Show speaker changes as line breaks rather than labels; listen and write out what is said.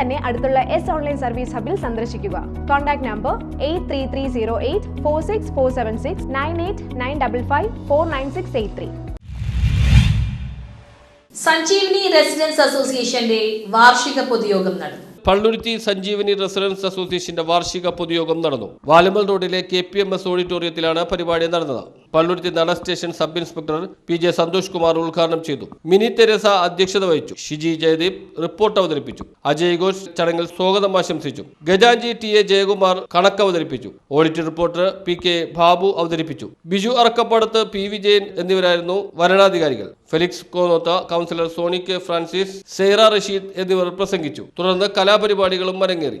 തന്നെ അടുത്തുള്ള S online service ഹബിൽ സന്ദർശിക്കുക. Contact number eight three three zero eight four six four seven six nine eight nine double five four nine six eight three
Sanjeevani residence അസോസിയേഷന്റെ വാർഷിക പൊതുയോഗം നടന്നു.
Palluruthy Sanjeevani residence അസോസിയേഷന്റെ വാർഷിക പൊതുയോഗം നടന്നു. വാലമൽ റോഡിലെ കെ പി എം എസ് ഓഡിറ്റോറിയത്തിലാണ് പരിപാടി നടന്നത്. Palluruthy Nada station sub inspector P J Santhosh Kumar ഉദ്ഘാടനം ചെയ്തു. മിനി തെരേസ അധ്യക്ഷത വഹിച്ചു. ഷിജി ജയദീപ് റിപ്പോർട്ട് അവതരിപ്പിച്ചു. അജയ് ഘോഷ് ചടങ്ങിൽ സ്വാഗതം ആശംസിച്ചു. ഗജാഞ്ചി ടി എ ജയകുമാർ കണക്ക് അവതരിപ്പിച്ചു. Audit reporter P K Babu അവതരിപ്പിച്ചു. ബിജു അറക്കപ്പാടത്ത് പി വിജയൻ എന്നിവരായിരുന്നു വരണാധികാരികൾ. Felix Konotha councillor Soni K Francis Saira Rasheed എന്നിവർ പ്രസംഗിച്ചു. തുടർന്ന് കലാപരിപാടികളും അരങ്ങേറി.